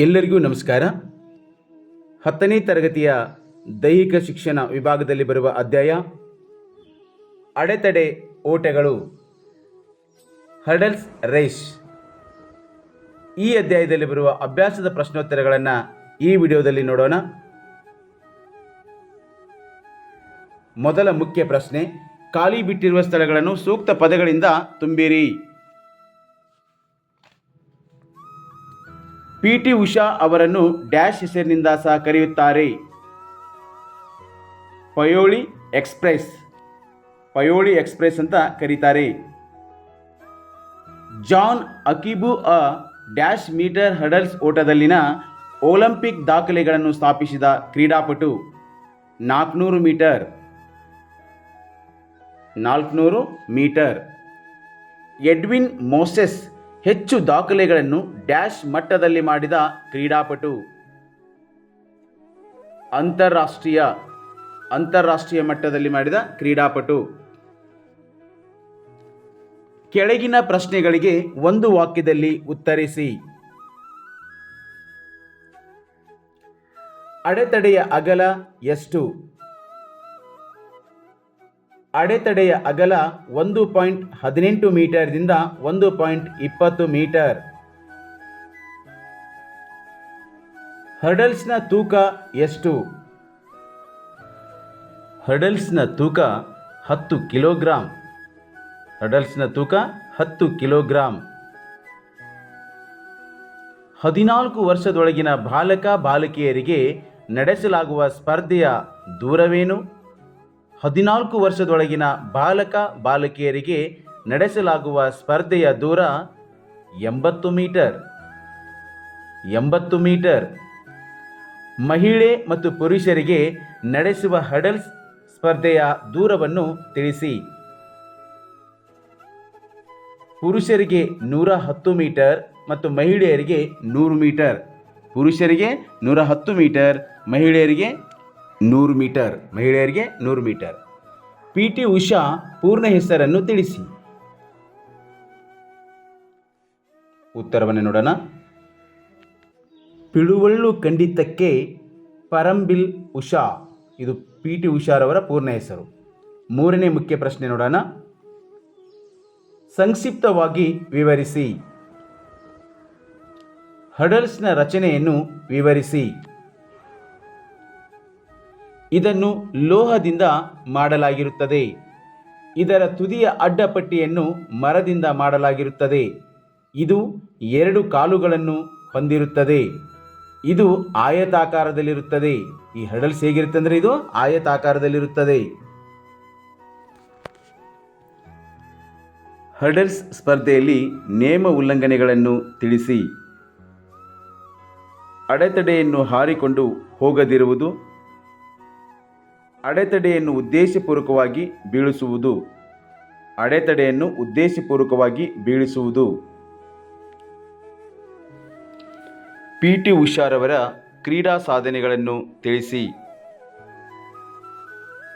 ಎಲ್ಲರಿಗೂ ನಮಸ್ಕಾರ. ಹತ್ತನೇ ತರಗತಿಯ ದೈಹಿಕ ಶಿಕ್ಷಣ ವಿಭಾಗದಲ್ಲಿ ಬರುವ ಅಧ್ಯಾಯ, ಅಡೆತಡೆ ಓಟಗಳು, ಹರ್ಡಲ್ಸ್ ರೇಸ್. ಈ ಅಧ್ಯಾಯದಲ್ಲಿ ಬರುವ ಅಭ್ಯಾಸದ ಪ್ರಶ್ನೋತ್ತರಗಳನ್ನು ಈ ವಿಡಿಯೋದಲ್ಲಿ ನೋಡೋಣ. ಮೊದಲ ಮುಖ್ಯ ಪ್ರಶ್ನೆ, ಖಾಲಿ ಬಿಟ್ಟಿರುವ ಸ್ಥಳಗಳನ್ನು ಸೂಕ್ತ ಪದಗಳಿಂದ ತುಂಬಿರಿ. ಪಿ ಟಿ ಉಷಾ ಅವರನ್ನು ಡ್ಯಾಶ್ ಹೆಸರಿನಿಂದ ಸಹ ಕರೆಯುತ್ತಾರೆ. ಪಯೋಳಿ ಎಕ್ಸ್ಪ್ರೆಸ್. ಪಯೋಳಿ ಎಕ್ಸ್ಪ್ರೆಸ್ ಅಂತ ಕರೀತಾರೆ. ಜಾನ್ ಅಕಿಬು ಅ ಡ್ಯಾಶ್ ಮೀಟರ್ ಹಡಲ್ಸ್ ಓಟದಲ್ಲಿನ ಒಲಿಂಪಿಕ್ ದಾಖಲೆಗಳನ್ನು ಸ್ಥಾಪಿಸಿದ ಕ್ರೀಡಾಪಟು. ನಾಲ್ಕುನೂರು ಮೀಟರ್. ನಾಲ್ಕುನೂರು ಮೀಟರ್. ಎಡ್ವಿನ್ ಮೋಸೆಸ್ ಹೆಚ್ಚು ದಾಖಲೆಗಳನ್ನು ಡ್ಯಾಶ್ ಮಟ್ಟದಲ್ಲಿ ಮಾಡಿದ ಕ್ರೀಡಾಪಟು. ಅಂತಾರಾಷ್ಟ್ರೀಯ ಅಂತಾರಾಷ್ಟ್ರೀಯ ಮಟ್ಟದಲ್ಲಿ ಮಾಡಿದ ಕ್ರೀಡಾಪಟು. ಕೆಳಗಿನ ಪ್ರಶ್ನೆಗಳಿಗೆ ಒಂದು ವಾಕ್ಯದಲ್ಲಿ ಉತ್ತರಿಸಿ. ಅಡೆತಡೆಯ ಅಗಲ ಎಷ್ಟು? ಅಡೆತಡೆಯ ಅಗಲ ಒಂದು ಪಾಯಿಂಟ್ ಹದಿನೆಂಟು ಮೀಟರ್ದಿಂದ ಒಂದು ಪಾಯಿಂಟ್ ಇಪ್ಪತ್ತು ಮೀಟರ್. ಹರ್ಡಲ್ಸ್ನ ತೂಕ ಎಷ್ಟು? ಹರ್ಡಲ್ಸ್ನ ತೂಕ ಹತ್ತು ಕಿಲೋಗ್ರಾಂ. ಹರ್ಡಲ್ಸ್ನ ತೂಕ ಹತ್ತು ಕಿಲೋಗ್ರಾಂ. ಹದಿನಾಲ್ಕು ವರ್ಷದೊಳಗಿನ ಬಾಲಕ ಬಾಲಕಿಯರಿಗೆ ನಡೆಸಲಾಗುವ ಸ್ಪರ್ಧೆಯ ದೂರವೇನು? ಹದಿನಾಲ್ಕು ವರ್ಷದೊಳಗಿನ ಬಾಲಕ ಬಾಲಕಿಯರಿಗೆ ನಡೆಸಲಾಗುವ ಸ್ಪರ್ಧೆಯ ದೂರ ಎಂಬತ್ತು ಮೀಟರ್ ಎಂಬತ್ತು ಮೀಟರ್. ಮಹಿಳೆ ಮತ್ತು ಪುರುಷರಿಗೆ ನಡೆಸುವ ಹಡಲ್ಸ್ ಸ್ಪರ್ಧೆಯ ದೂರವನ್ನು ತಿಳಿಸಿ. ಪುರುಷರಿಗೆ ನೂರ ಹತ್ತು ಮೀಟರ್ ಮತ್ತು ಮಹಿಳೆಯರಿಗೆ ನೂರು ಮೀಟರ್. ಪುರುಷರಿಗೆ ನೂರ ಹತ್ತು ಮೀಟರ್, ಮಹಿಳೆಯರಿಗೆ ನೂರು ಮೀಟರ್, ಮಹಿಳೆಯರಿಗೆ ನೂರು ಮೀಟರ್. ಪಿ ಟಿ ಉಷಾ ಪೂರ್ಣ ಹೆಸರನ್ನು ತಿಳಿಸಿ. ಉತ್ತರವನ್ನು ನೋಡೋಣ. ಪಿಳುವಳ್ಳು ಖಂಡಿತಕ್ಕೆ ಪರಂಬಿಲ್ ಉಷಾ. ಇದು ಪಿ ಟಿ ಉಷಾರವರ ಪೂರ್ಣ ಹೆಸರು. ಮೂರನೇ ಮುಖ್ಯ ಪ್ರಶ್ನೆ ನೋಡೋಣ. ಸಂಕ್ಷಿಪ್ತವಾಗಿ ವಿವರಿಸಿ. ಹಡಲ್ಸ್ನ ರಚನೆಯನ್ನು ವಿವರಿಸಿ. ಇದನ್ನು ಲೋಹದಿಂದ ಮಾಡಲಾಗಿರುತ್ತದೆ. ಇದರ ತುದಿಯ ಅಡ್ಡಪಟ್ಟಿಯನ್ನು ಮರದಿಂದ ಮಾಡಲಾಗಿರುತ್ತದೆ. ಇದು ಎರಡು ಕಾಲುಗಳನ್ನು ಹೊಂದಿರುತ್ತದೆ. ಇದು ಆಯತಾಕಾರದಲ್ಲಿರುತ್ತದೆ. ಈ ಹಡಲ್ಸ್ ಹೇಗಿರುತ್ತೆ ಅಂದರೆ ಇದು ಆಯತಾಕಾರದಲ್ಲಿರುತ್ತದೆ. ಹರ್ಡಲ್ಸ್ ಸ್ಪರ್ಧೆಯಲ್ಲಿ ನೇಮ ಉಲ್ಲಂಘನೆಗಳನ್ನು ತಿಳಿಸಿ. ಅಡೆತಡೆಯನ್ನು ಹಾರಿಕೊಂಡು ಹೋಗದಿರುವುದು ಅಡೆತಡೆಯನ್ನು ಉದ್ದೇಶಪೂರ್ವಕವಾಗಿ ಬೀಳಿಸುವುದು. ಅಡೆತಡೆಯನ್ನು ಉದ್ದೇಶಪೂರ್ವಕವಾಗಿ ಬೀಳಿಸುವುದು. ಪಿ ಟಿ ಉಷಾರವರ ಕ್ರೀಡಾ ಸಾಧನೆಗಳನ್ನು ತಿಳಿಸಿ.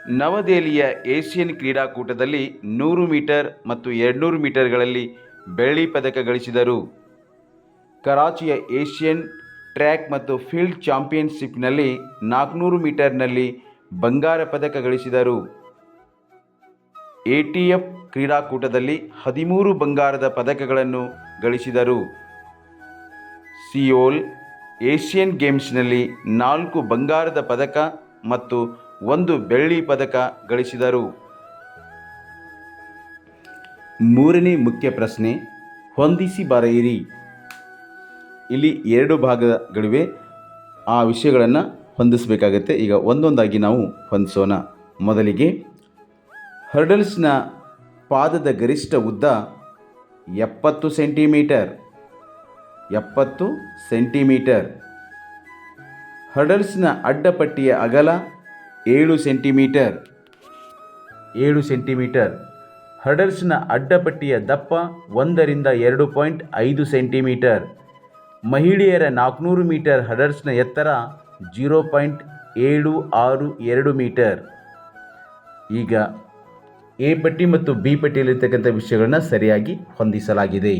ನವದೆಹಲಿಯ ಏಷ್ಯನ್ ಕ್ರೀಡಾಕೂಟದಲ್ಲಿ ನೂರು ಮೀಟರ್ ಮತ್ತು ಎರಡುನೂರು ಮೀಟರ್ಗಳಲ್ಲಿ ಬೆಳ್ಳಿ ಪದಕ ಗಳಿಸಿದರು. ಕರಾಚಿಯ ಏಷ್ಯನ್ ಟ್ರ್ಯಾಕ್ ಮತ್ತು ಫೀಲ್ಡ್ ಚಾಂಪಿಯನ್ಶಿಪ್ನಲ್ಲಿ ನಾಲ್ಕುನೂರು ಮೀಟರ್ನಲ್ಲಿ ಬಂಗಾರ ಪದಕ ಗಳಿಸಿದರು. ಎ ಟಿ ಎಫ್ ಕ್ರೀಡಾಕೂಟದಲ್ಲಿ ಹದಿಮೂರು ಬಂಗಾರದ ಪದಕಗಳನ್ನು ಗಳಿಸಿದರು. ಸಿಯೋಲ್ ಏಷ್ಯನ್ ಗೇಮ್ಸ್ನಲ್ಲಿ ನಾಲ್ಕು ಬಂಗಾರದ ಪದಕ ಮತ್ತು ಒಂದು ಬೆಳ್ಳಿ ಪದಕ ಗಳಿಸಿದರು. ಮೂರನೇ ಮುಖ್ಯ ಪ್ರಶ್ನೆ ಹೊಂದಿಸಿ ಬರೆಯಿರಿ. ಇಲ್ಲಿ ಎರಡು ಭಾಗಗಳಿವೆ. ಆ ವಿಷಯಗಳನ್ನು ಹೊಂದಿಸಬೇಕಾಗತ್ತೆ. ಈಗ ಒಂದೊಂದಾಗಿ ನಾವು ಹೊಂದಿಸೋಣ. ಮೊದಲಿಗೆ ಹರ್ಡಲ್ಸ್ನ ಪಾದದ ಗರಿಷ್ಠ ಉದ್ದ ಎಪ್ಪತ್ತು ಸೆಂಟಿಮೀಟರ್. ಎಪ್ಪತ್ತು ಸೆಂಟಿಮೀಟರ್. ಹರ್ಡಲ್ಸ್ನ ಅಡ್ಡಪಟ್ಟಿಯ ಅಗಲ ಏಳು ಸೆಂಟಿಮೀಟರ್. ಏಳು ಸೆಂಟಿಮೀಟರ್. ಹರ್ಡಲ್ಸ್ನ ಅಡ್ಡಪಟ್ಟಿಯ ದಪ್ಪ ಒಂದರಿಂದ ಎರಡು ಪಾಯಿಂಟ್ ಐದು ಸೆಂಟಿಮೀಟರ್. ಮಹಿಳೆಯರ ನಾಲ್ಕುನೂರು ಮೀಟರ್ ಹರ್ಡಲ್ಸ್ನ ಎತ್ತರ ಜೀರೋ ಪಾಯಿಂಟ್ ಏಳು ಆರು ಎರಡು ಮೀಟರ್. ಈಗ ಎ ಪಟ್ಟಿ ಮತ್ತು ಬಿ ಪಟ್ಟಿಯಲ್ಲಿರ್ತಕ್ಕಂಥ ವಿಷಯಗಳನ್ನ ಸರಿಯಾಗಿ ಹೊಂದಿಸಲಾಗಿದೆ.